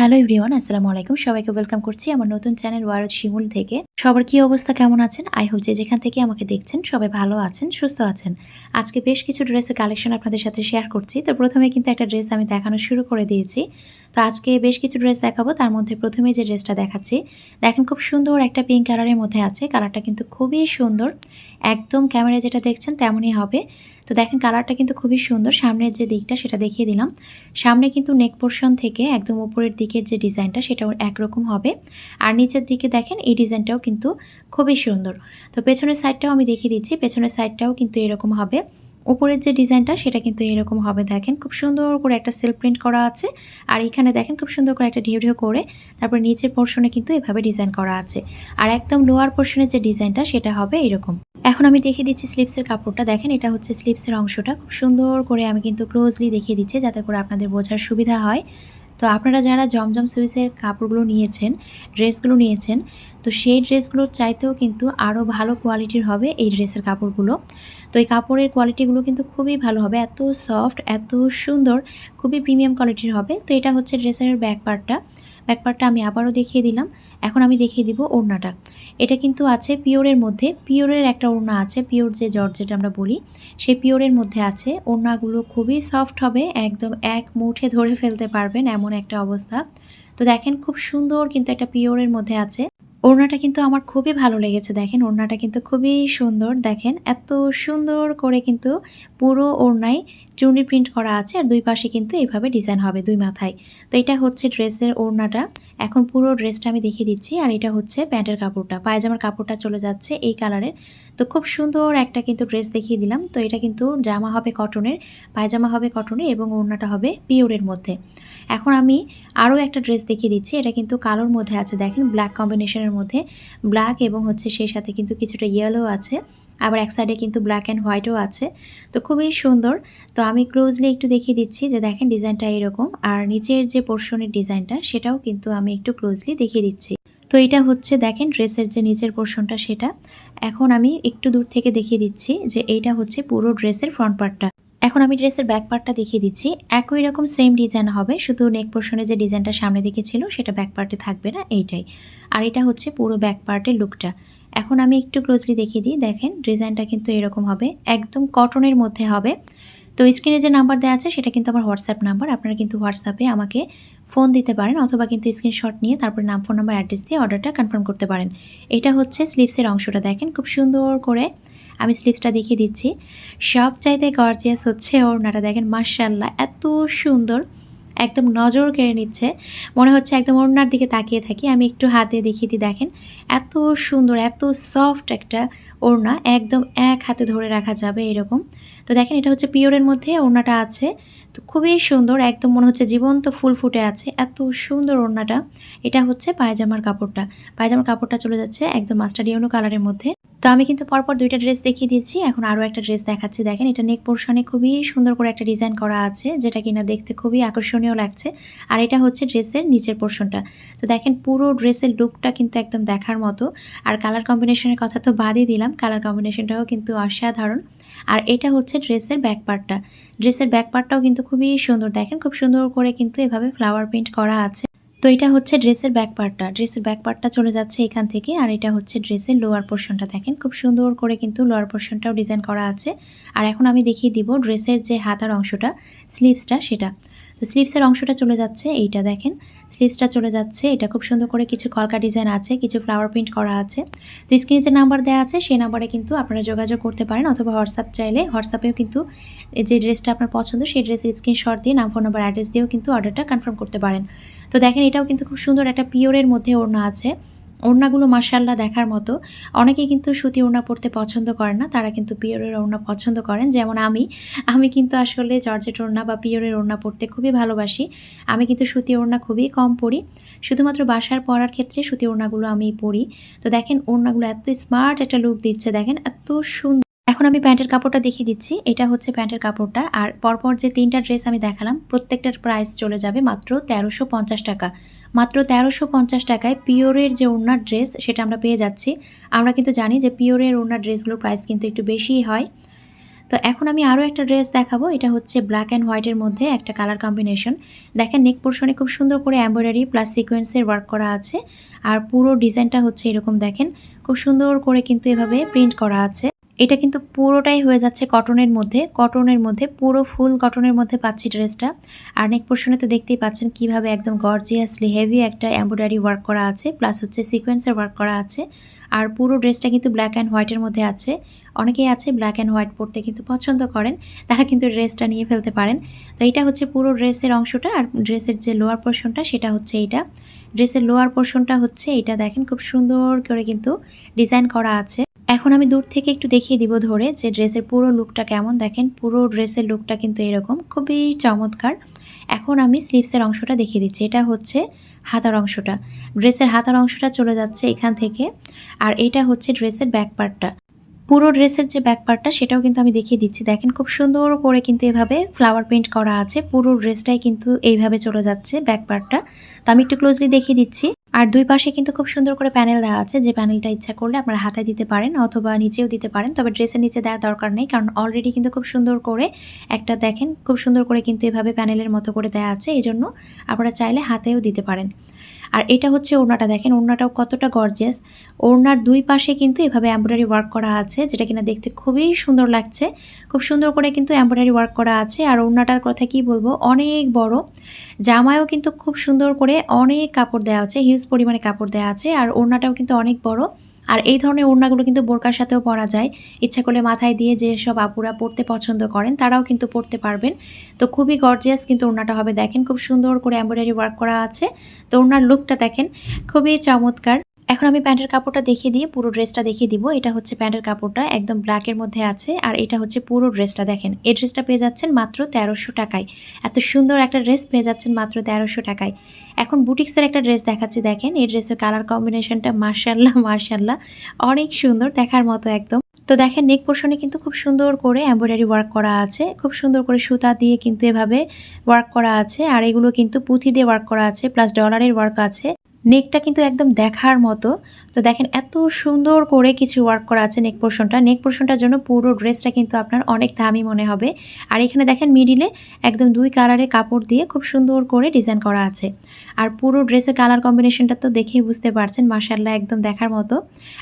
Hello everyone, আসসালামু আলাইকুম। সবাইকে ওয়েলকাম করছি আমার নতুন চ্যানেল ওয়ারদ শিমুল থেকে। সবার কি অবস্থা, কেমন আছেন? আই হোপ যে যেখান থেকে আমাকে দেখছেন, সবাই ভালো আছেন, সুস্থ আছেন। আজকে বেশ কিছু ড্রেসের কালেকশন আপনাদের সাথে শেয়ার করছি। তো প্রথমে কিন্তু একটা ড্রেস আমি দেখানো শুরু করে দিয়েছি। তো আজকে বেশ কিছু ড্রেস দেখাবো। তার মধ্যে প্রথমে যে ড্রেসটা দেখাচ্ছি, দেখেন খুব সুন্দর একটা পিঙ্ক কালারের মধ্যে আছে। কালারটা কিন্তু খুবই সুন্দর। একদম ক্যামেরায় যেটা দেখছেন তেমনই হবে। তো দেখেন কালারটা কিন্তু খুবই সুন্দর। সামনের যে দিকটা সেটা দেখিয়ে দিলাম। সামনে কিন্তু নেক পোর্শন থেকে একদম উপরের দিকের যে ডিজাইনটা সেটাও একরকম হবে। আর নিচের দিকে দেখেন, এই ডিজাইনটাও কিন্তু খুবই সুন্দর। তো পেছনের সাইডটাও আমি দেখিয়ে দিচ্ছি, পেছনের সাইডটাও কিন্তু এরকম হবে। উপরের যে ডিজাইনটা সেটা কিন্তু এরকম হবে, দেখেন। খুব সুন্দর করে একটা সেল প্রিন্ট করা আছে। আর এখানে দেখেন, খুব সুন্দর করে একটা ঢেউ ঢেউ করে, তারপর নিচের পোর্শনে কিন্তু এভাবে ডিজাইন করা আছে। আর একদম লোয়ার পোর্শনের যে ডিজাইনটা সেটা হবে এরকম। এখন আমি দেখিয়ে দিচ্ছি স্লিপসের কাপড়টা। দেখেন, এটা হচ্ছে স্লিপসের অংশটা। খুব সুন্দর করে আমি কিন্তু ক্লোজলি দেখিয়ে দিচ্ছি, যাতে করে আপনাদের বোঝার সুবিধা হয়। তো আপনারা যারা জমজম সুইসের কাপড়গুলো নিয়েছেন, ড্রেসগুলো নিয়েছেন, তো সেই ড্রেসগুলোর চাইতেও কিন্তু আরও ভালো কোয়ালিটির হবে এই ড্রেসের কাপড়গুলো। তো এই কাপড়ের কোয়ালিটিগুলো কিন্তু খুবই ভালো হবে, এত সফট এত সুন্দর, খুবই প্রিমিয়াম কোয়ালিটির হবে। তো এটা হচ্ছে ড্রেসের ব্যাক পার্টটা ব্যাক পার্টটা আমি আবারও দেখিয়ে দিলাম। এখন আমি দেখিয়ে দিব ওড়নাটা। এটা কিন্তু আছে পিওরের মধ্যে। পিওরের একটা ওড়না আছে পিওর যে জর্জেট আমরা বলি, সেই পিওরের মধ্যে আছে। ওড়নাগুলো খুবই সফট হবে, একদম এক মুঠে ধরে ফেলতে পারবেন এমন একটা অবস্থা। তো দেখেন খুব সুন্দর কিন্তু একটা পিওরের মধ্যে আছে। ওড়নাটা কিন্তু আমার খুবই ভালো লেগেছে, দেখেন। ওড়নাটা কিন্তু খুবই সুন্দর, দেখেন। এত সুন্দর করে কিন্তু পুরো ওড়নায় চুনি প্রিন্ট করা আছে আর দুই পাশে কিন্তু এইভাবে ডিজাইন হবে দুই মাথায়। তো এটা হচ্ছে ড্রেসের ওড়নাটা। এখন পুরো ড্রেসটা আমি দেখিয়ে দিচ্ছি আর এটা হচ্ছে প্যান্টের কাপড়টা। পায়জামার কাপড়টা চলে যাচ্ছে এই কালারের তো খুব সুন্দর একটা কিন্তু ড্রেস দেখিয়ে দিলাম। তো এটা কিন্তু জামা হবে কটনের পায়জামা হবে কটনের এবং ওড়নাটা হবে পিওরের মধ্যে। এখন আমি আরও একটা ড্রেস দেখিয়ে দিচ্ছি। এটা কিন্তু কালোর মধ্যে আছে। দেখেন ব্ল্যাক কম্বিনেশনের মধ্যে। ব্ল্যাক এবং হচ্ছে সেই সাথে কিন্তু কিছুটা ইয়েলো আছে। আবার এক সাইডে কিন্তু ব্ল্যাক অ্যান্ড হোয়াইটও আছে। তো খুবই সুন্দর। তো আমি ক্লোজলি একটু দেখিয়ে দিচ্ছি যে দেখেন ডিজাইনটা এরকম। আর নিচের যে পোর্শনের ডিজাইনটা সেটাও কিন্তু আমি একটু ক্লোজলি দেখিয়ে দিচ্ছি। তো এটা হচ্ছে দেখেন ড্রেসের যে নিচের পোর্শনটা সেটা। এখন আমি একটু দূর থেকে দেখিয়ে দিচ্ছি যে এইটা হচ্ছে পুরো ড্রেসের ফ্রন্ট পার্টটা এখন আমি ড্রেসের ব্যাক পার্টটা দেখিয়ে দিচ্ছি। একই রকম সেম ডিজাইন হবে, শুধু নেক পোর্শনে যে ডিজাইনটা সামনে দিকে ছিল, সেটা ব্যাক পার্টে থাকবে না, এইটাই। আর এটা হচ্ছে পুরো ব্যাক পার্টের লুকটা এখন আমি একটু ক্লোজলি দেখিয়ে দিই। দেখেন ডিজাইনটা কিন্তু এরকম হবে। একদম কটনের মধ্যে হবে। তো স্ক্রিনে যে নাম্বার দেওয়া আছে, সেটা কিন্তু আমার হোয়াটসঅ্যাপ নাম্বার আপনারা কিন্তু হোয়াটসঅ্যাপে আমাকে ফোন দিতে পারেন অথবা কিন্তু স্ক্রিনশট নিয়ে তারপরে নাম ফোন নাম্বার অ্যাড্রেস দিয়ে অর্ডারটা কনফার্ম করতে পারেন। এটা হচ্ছে স্লিপসের অংশটা। দেখেন, খুব সুন্দর করে আমি স্লিপসটা দেখিয়ে দিচ্ছি। সব চাইতে গর্জিয়াস হচ্ছে ওড়নাটা। দেখেন মার্শাল্লাহ এত সুন্দর। একদম নজর কেড়ে নিচ্ছে। মনে হচ্ছে একদম ওড়নার দিকে তাকিয়ে থাকি। আমি একটু হাতে দেখিয়ে দিই দেখেন। এত সুন্দর, এত সফট একটা ওড়না। একদম এক হাতে ধরে রাখা যাবে এরকম। তো দেখেন, এটা হচ্ছে পিওরের মধ্যে ওড়নাটা আছে। তো খুবই সুন্দর, একদম মনে হচ্ছে জীবন্ত ফুল ফুটে আছে। এত সুন্দর ওড়নাটা। এটা হচ্ছে পায়জামার কাপড়টা। পায়জামার কাপড়টা চলে যাচ্ছে একদম মাস্টার ইয়েলো কালারের মধ্যে। তো আমি কিন্তু পরপর দুইটা ড্রেস দেখিয়ে দিচ্ছি। এখন আরও একটা ড্রেস দেখাচ্ছি। দেখেন, এটা নেক পোর্শনে খুবই সুন্দর করে একটা ডিজাইন করা আছে, যেটা কিনা দেখতে খুবই আকর্ষণীয় লাগছে। আর এটা হচ্ছে ড্রেসের নিচের পোর্শনটা তো দেখেন, পুরো ড্রেসের লুকটা কিন্তু একদম দেখার মতো। আর কালার কম্বিনেশনের কথা তো বাদই দিলাম। কালার কম্বিনেশনটাও কিন্তু অসাধারণ। আর এটা হচ্ছে ড্রেসের ব্যাক পার্টটা ড্রেসের ব্যাক পার্টটাও কিন্তু খুবই সুন্দর। দেখেন, খুব সুন্দর করে কিন্তু এভাবে ফ্লাওয়ার প্রিন্ট করা আছে। তো এটা হচ্ছে ড্রেসের ব্যাক পার্টটা ড্রেসের ব্যাক পার্টটা চলে যাচ্ছে এখান থেকে আর এটা হচ্ছে ড্রেসের লোয়ার পোর্শনটা দেখেন খুব সুন্দর করে কিন্তু লোয়ার পোর্শনটাও ডিজাইন করা আছে। আর এখন আমি দেখিয়ে দিব ড্রেসের যে হাতার অংশটা স্লিভসটা সেটা। তো স্লিভসের অংশটা চলে যাচ্ছে, এইটা দেখেন। স্লিভসটা চলে যাচ্ছে, এটা খুব সুন্দর করে কিছু কলকা ডিজাইন আছে, কিছু ফ্লাওয়ার প্রিন্ট করা আছে। তো স্ক্রিনে যে নাম্বার দেওয়া আছে, সেই নাম্বারে কিন্তু আপনারা যোগাযোগ করতে পারেন অথবা হোয়াটসঅ্যাপ চাইলে। হোয়াটসঅ্যাপেও কিন্তু যে ড্রেসটা আপনার পছন্দ, সেই ড্রেসের স্ক্রিনশট দিয়ে, নাম ফোন নাম্বার অ্যাড্রেস দিয়েও কিন্তু অর্ডারটা কনফার্ম করতে পারেন। তো দেখেন, এটাও কিন্তু খুব সুন্দর একটা পিওরের মধ্যে ওড়না আছে। ওড়নাগুলো মার্শাল্লাহ দেখার মতো। অনেকে কিন্তু সুতি ওড়না পরতে পছন্দ করেন না, তারা কিন্তু পিওরের ওড়না পছন্দ করেন। যেমন আমি আমি কিন্তু আসলে জর্জেট ওড়না বা পিওরের ওড়না পরতে খুবই ভালোবাসি। আমি কিন্তু সুতি ওড়না খুবই কম পরি। শুধুমাত্র বাসার পরার ক্ষেত্রে সুতি ওড়নাগুলো আমি পরি। তো দেখেন, ওড়নাগুলো এত স্মার্ট একটা লুক দিচ্ছে, দেখেন এত সুন্দর এখন আমি প্যান্টের কাপড়টা দেখিয়ে দিচ্ছি। এটা হচ্ছে প্যান্টের কাপড়টা। আর পরপর যে তিনটা ড্রেস আমি দেখালাম, প্রত্যেকটার প্রাইস চলে যাবে মাত্র তেরোশো পঞ্চাশ টাকা। মাত্র তেরোশো পঞ্চাশ টাকায় পিওরের যে ওড়নার ড্রেস, সেটা আমরা পেয়ে যাচ্ছি। আমরা কিন্তু জানি যে পিওরের ওড়নার ড্রেসগুলোর প্রাইস কিন্তু একটু বেশিই হয়। তো এখন আমি আরও একটা ড্রেস দেখাবো। এটা হচ্ছে ব্ল্যাক অ্যান্ড হোয়াইটের মধ্যে একটা কালার কম্বিনেশন। দেখেন, নেক পোর্শনে খুব সুন্দর করে এমব্রয়ডারি প্লাস সিকোয়েন্সের ওয়ার্ক করা আছে। আর পুরো ডিজাইনটা হচ্ছে এরকম, দেখেন। খুব সুন্দর করে কিন্তু এভাবে প্রিন্ট করা আছে। এটা কিন্তু পুরোটাই হয়ে যাচ্ছে কটনের মধ্যে। কটনের মধ্যে, পুরো ফুল কটনের মধ্যে পাচ্ছি ড্রেসটা। আর নেক পোর্শনে তো দেখতেই পাচ্ছেন কীভাবে একদম গর্জিয়াসলি হেভি একটা এমব্রয়ডারি ওয়ার্ক করা আছে প্লাস হচ্ছে সিকোয়েন্সের ওয়ার্ক করা আছে। আর পুরো ড্রেসটা কিন্তু ব্ল্যাক অ্যান্ড হোয়াইটের মধ্যে আছে। অনেকেই আছে ব্ল্যাক অ্যান্ড হোয়াইট পরতে কিন্তু পছন্দ করেন, তারা কিন্তু ড্রেসটা নিয়ে ফেলতে পারেন। তো এটা হচ্ছে পুরো ড্রেসের অংশটা, আর ড্রেসের যে লোয়ার পোর্শনটা সেটা হচ্ছে এইটা। ড্রেসের লোয়ার পোর্শনটা হচ্ছে এটা দেখেন, খুব সুন্দর করে কিন্তু ডিজাইন করা আছে। এখন আমি দূর থেকে একটু দেখিয়ে দিব ধরে যে ড্রেসের পুরো লুকটা কেমন দেখেন। পুরো ড্রেসের লুকটা কিন্তু এরকম, খুবই চমৎকার। এখন আমি স্লিভসের অংশটা দেখিয়ে দিচ্ছি। এটা হচ্ছে হাতার অংশটা। ড্রেসের হাতার অংশটা চলে যাচ্ছে এখান থেকে। আর এটা হচ্ছে ড্রেসের ব্যাক পার্টটা। পুরো ড্রেসের যে ব্যাক পার্টটা, সেটাও কিন্তু আমি দেখিয়ে দিচ্ছি। দেখেন খুব সুন্দর করে কিন্তু এভাবে ফ্লাওয়ার প্রিন্ট করা আছে। পুরো ড্রেসটাই কিন্তু এইভাবে চলে যাচ্ছে ব্যাক পার্টটা। তো আমি একটু ক্লোজলি দেখিয়ে দিচ্ছি। আর দুই পাশে কিন্তু খুব সুন্দর করে প্যানেল দেওয়া আছে। যে প্যানেলটা ইচ্ছা করলে আপনারা হাতে দিতে পারেন অথবা নিচেও দিতে পারেন। তবে ড্রেসের নিচে দেওয়ার দরকার নেই কারণ অলরেডি কিন্তু খুব সুন্দর করে একটা দেখেন, খুব সুন্দর করে কিন্তু এভাবে প্যানেলের মতো করে দেওয়া আছে। এই জন্য আপনারা চাইলে হাতেও দিতে পারেন। আর এটা হচ্ছে ওড়নাটা। দেখেন, ওড়নাটাও কতটা গর্জেস ওড়নার দুই পাশে কিন্তু এভাবে এমব্রয়ডারি ওয়ার্ক করা আছে, যেটা কিনা দেখতে খুবই সুন্দর লাগছে। খুব সুন্দর করে কিন্তু এমব্রয়ডারি ওয়ার্ক করা আছে। আর ওড়নাটার কথা কি বলব, অনেক বড়। জামায়ও কিন্তু খুব সুন্দর করে অনেক কাপড় দেওয়া আছে হিউজ পরিমাণে কাপড় দেওয়া আছে। আর ওড়নাটাও কিন্তু অনেক বড়। আর এই ধরনের ওড়নাগুলো কিন্তু বোরকার সাথেও পরা যায়। ইচ্ছা করলে মাথায় দিয়ে যে সব আপুরা পড়তে পছন্দ করেন, তারাও কিন্তু পড়তে পারবেন। তো খুবই গর্জিয়াস কিন্তু ওড়নাটা হবে। দেখেন খুব সুন্দর করে এমব্রয়ডারি ওয়ার্ক করা আছে। তো ওড়নার লুকটা দেখেন, খুবই চমৎকার। এখন আমি প্যান্টের কাপড়টা দেখিয়ে দিয়ে পুরো ড্রেসটা দেখিয়ে দিব। এটা হচ্ছে প্যান্টের কাপড়টা, একদম ব্ল্যাকের মধ্যে আছে, আর এটা হচ্ছে পুরো ড্রেসটা দেখেন। এই ড্রেসটা পেয়ে যাচ্ছেন মাত্র তেরোশো টাকায়। এত সুন্দর একটা ড্রেস পেয়ে যাচ্ছেন মাত্র তেরোশো টাকায়। এখন বুটিক্সের একটা ড্রেস দেখাচ্ছি, দেখেন। এই ড্রেসের কালার কম্বিনেশনটা মার্শাল্লাহ মার্শাল্লাহ অনেক সুন্দর, দেখার মতো একদম। তো দেখেন নেক পোর্শনে কিন্তু খুব সুন্দর করে এমব্রয়ডারি ওয়ার্ক করা আছে। খুব সুন্দর করে সুতা দিয়ে কিন্তু এভাবে ওয়ার্ক করা আছে, আর এগুলো কিন্তু পুঁথি দিয়ে ওয়ার্ক করা আছে প্লাস ডলারের ওয়ার্ক আছে। নেকটা কিন্তু একদম দেখার মতো। তো দেখেন এত সুন্দর করে কিছু ওয়ার্ক করা আছে নেক পোর্শনটা নেক পোর্শনটার জন্য পুরো ড্রেসটা কিন্তু আপনার অনেক দামি মনে হবে। আর এখানে দেখেন মিডিলে একদম দুই কালারের কাপড় দিয়ে খুব সুন্দর করে ডিজাইন করা আছে। আর পুরো ড্রেসের কালার কম্বিনেশনটা তো দেখেই বুঝতে পারছেন মার্শাল্লাহ একদম দেখার মতো।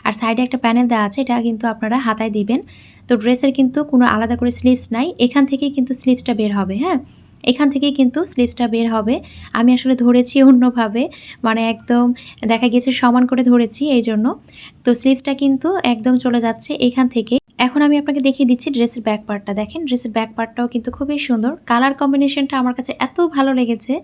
আর সাইডে একটা প্যানেল দেওয়া আছে, এটা কিন্তু আপনারা হাতায় দিবেন। তো ড্রেসের কিন্তু কোনো আলাদা করে স্লিভস নাই, এখান থেকেই কিন্তু স্লিভসটা বের হবে হ্যাঁ? এখান থেকে কিন্তু স্লিপসটা বের হবে। আমি আসলে ধরেছি অন্যভাবে মানে একদম দেখা গেছে সমান করে ধরেছি এই জন্য তো স্লিপসটা কিন্তু একদম চলে যাচ্ছে এখান থেকে। এখন আমি আপনাকে দেখিয়ে দিচ্ছি ড্রেসের ব্যাক পার্টটা দেখেন ড্রেসের ব্যাক পার্টটাও কিন্তু খুবই সুন্দর। কালার কম্বিনেশনটা আমার কাছে এত ভালো লেগেছে।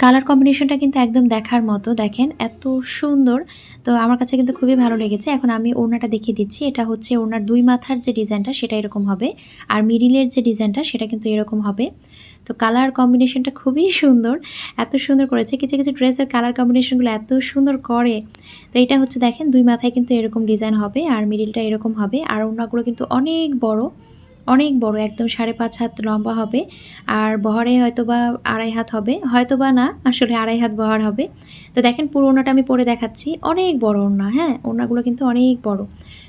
কালার কম্বিনেশনটা কিন্তু একদম দেখার মতো। দেখেন, এত সুন্দর। তো আমার কাছে কিন্তু খুবই ভালো লেগেছে। এখন আমি ওড়নাটা দেখিয়ে দিচ্ছি। এটা হচ্ছে ওড়নার দুই মাথার যে ডিজাইনটা, সেটা এরকম হবে। আর মিডিলের যে ডিজাইনটা, সেটা কিন্তু এরকম হবে। তো কালার কম্বিনেশনটা খুবই সুন্দর। এত সুন্দর করেছে। কিছু কিছু ড্রেসের কালার কম্বিনেশনগুলো এত সুন্দর করে। তো এটা হচ্ছে, দেখেন, দুই মাথায় কিন্তু এরকম ডিজাইন হবে। আর মিডিলটা এরকম হবে। আর ওড়নাগুলো কিন্তু অনেক বড়। অনেক বড়, একদম সাড়ে পাঁচ হাত লম্বা হবে। আর বহরে হয়তো বা আড়াই হাত হবে। হয়তো বা না, আসলে আড়াই হাত বহর হবে। তো দেখেন পুরো ওনাটা আমি পরে দেখাচ্ছি। অনেক বড় ওনা হ্যাঁ? ওনাগুলো কিন্তু অনেক বড়।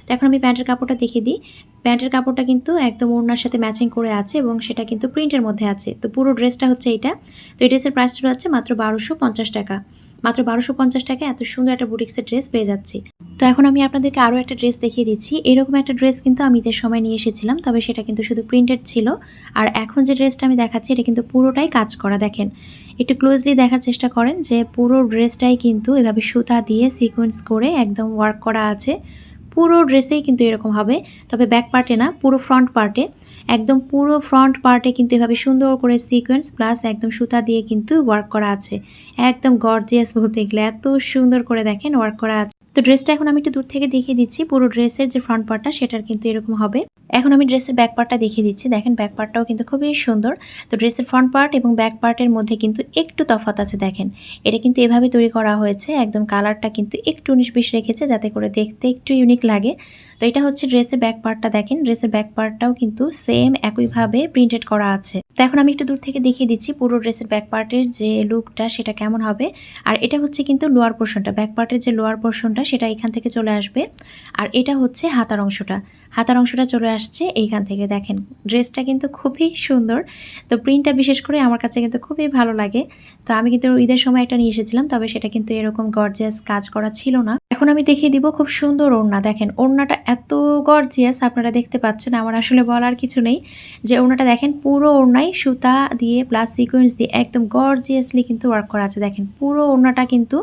তো এখন আমি প্যান্টের কাপড়টা দেখিয়ে দিই। প্যান্টের কাপড়টা কিন্তু একদম ওড়নার সাথে ম্যাচিং করে আছে এবং সেটা কিন্তু প্রিন্টের মধ্যে আছে। তো পুরো ড্রেসটা হচ্ছে এটা তো এই ড্রেসের প্রাইসটা হচ্ছে মাত্র বারোশো পঞ্চাশ টাকা। মাত্র বারোশো পঞ্চাশ টাকায় এত সুন্দর একটা বুটিক্সের ড্রেস পেয়ে যাচ্ছি। তো এখন আমি আপনাদেরকে আরও একটা ড্রেস দেখিয়ে দিচ্ছি। এরকম একটা ড্রেস কিন্তু আমি ঈদের সময় নিয়ে এসেছিলাম, তবে সেটা কিন্তু শুধু প্রিন্টেড ছিল। আর এখন যে ড্রেসটা আমি দেখাচ্ছি, এটা কিন্তু পুরোটাই কাজ করা দেখেন। একটু ক্লোজলি দেখার চেষ্টা করেন যে পুরো ড্রেসটাই কিন্তু এভাবে সুতা দিয়ে সিকোয়েন্স করে একদম ওয়ার্ক করা আছে। পুরো ড্রেসেই কিন্তু এরকম হবে, তবে ব্যাক পার্টে না, পুরো ফ্রন্ট পার্টে একদম পুরো ফ্রন্ট পার্টে কিন্তু এভাবে সুন্দর করে সিকোয়েন্স প্লাস একদম সুতা দিয়ে কিন্তু ওয়ার্ক করা আছে। একদম গর্জিয়াস বলতে গেলে, এত সুন্দর করে দেখেন ওয়ার্ক করা আছে। তো ড্রেসটা এখন আমি একটু দূর থেকে দেখিয়ে দিচ্ছি। পুরো ড্রেসের যে ফ্রন্ট পার্টটা সেটার কিন্তু এরকম হবে। এখন আমি ড্রেসের ব্যাক পার্টটা দেখিয়ে দিচ্ছি। দেখেন ব্যাক পার্টটাও কিন্তু খুবই সুন্দর। তো ড্রেসের ফ্রন্ট পার্ট এবং ব্যাক পার্টের মধ্যে কিন্তু একটু তফাত আছে, দেখেন। এটা কিন্তু এভাবে তৈরি করা হয়েছে। একদম কালারটা কিন্তু একটু উনিশ বিশ রেখেছে, যাতে করে দেখতে একটু ইউনিক লাগে। তো এটা হচ্ছে ড্রেসের ব্যাক পার্টটা দেখেন। ড্রেসের ব্যাক পার্টটাও কিন্তু সেম একইভাবে প্রিন্টেড করা আছে। তো এখন আমি একটু দূর থেকে দেখিয়ে দিচ্ছি পুরো ড্রেসের ব্যাক পার্টের যে লুকটা সেটা কেমন হবে। আর এটা হচ্ছে কিন্তু লোয়ার পোর্শনটা ব্যাক পার্টের যে লোয়ার পোর্শনটা সেটা এখান থেকে চলে আসবে। আর এটা হচ্ছে হাতার অংশটা। হাতার অংশটা চলে আসছে এইখান থেকে, দেখেন। ড্রেসটা কিন্তু খুবই সুন্দর। তো প্রিন্টটা বিশেষ করে আমার কাছে কিন্তু খুবই ভালো লাগে। তো আমি কিন্তু ঈদের সময় একটা নিয়ে এসেছিলাম, তবে সেটা কিন্তু এরকম গর্জিয়াস কাজ করা ছিল না। এখন আমি দেখিয়ে দিব খুব সুন্দর ওড়না। দেখেন, ওড়নাটা এত গর্জিয়াস আপনারা দেখতে পাচ্ছেন, আমার আসলে বলার কিছু নেই। যে ওড়নাটা দেখেন, পুরো ওড়নাই সুতা দিয়ে প্লাস সিকোয়েন্স দিয়ে একদম গর্জিয়াসলি কিন্তু ওয়ার্ক করা আছে। দেখেন, পুরো ওড়নাটা কিন্তু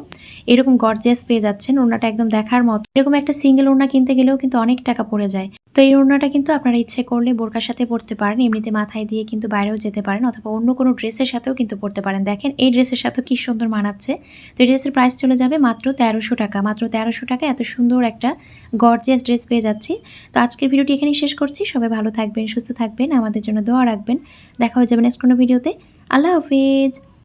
এরকম গর্জিয়াস পেয়ে যাচ্ছেন, ওড়নাটা একদম দেখার মতো। এরকম একটা সিঙ্গেল ওড়না কিনতে গেলেও কিন্তু অনেক টাকা পড়ে যায়। তো এই ওড়নাটা কিন্তু আপনারা ইচ্ছে করলে বোরকার সাথে পরতে পারেন। এমনিতে মাথায় দিয়ে কিন্তু বাইরেও যেতে পারেন অথবা অন্য কোনো ড্রেসের সাথেও কিন্তু পরতে পারেন। দেখেন, এই ড্রেসের সাথেও কি সুন্দর মানাচ্ছে। তো এই ড্রেসের প্রাইস চলে যাবে মাত্র তেরোশো টাকা। মাত্র তেরোশো টাকা এত সুন্দর একটা গর্জিয়াস ড্রেস পেয়ে যাচ্ছি। তো আজকের ভিডিওটি এখানেই শেষ করছি। সবাই ভালো থাকবেন, সুস্থ থাকবেন, আমাদের জন্য দোয়া রাখবেন। দেখা হয়ে যাবে নেক্সট কোনো ভিডিওতে আল্লাহ হাফিজ।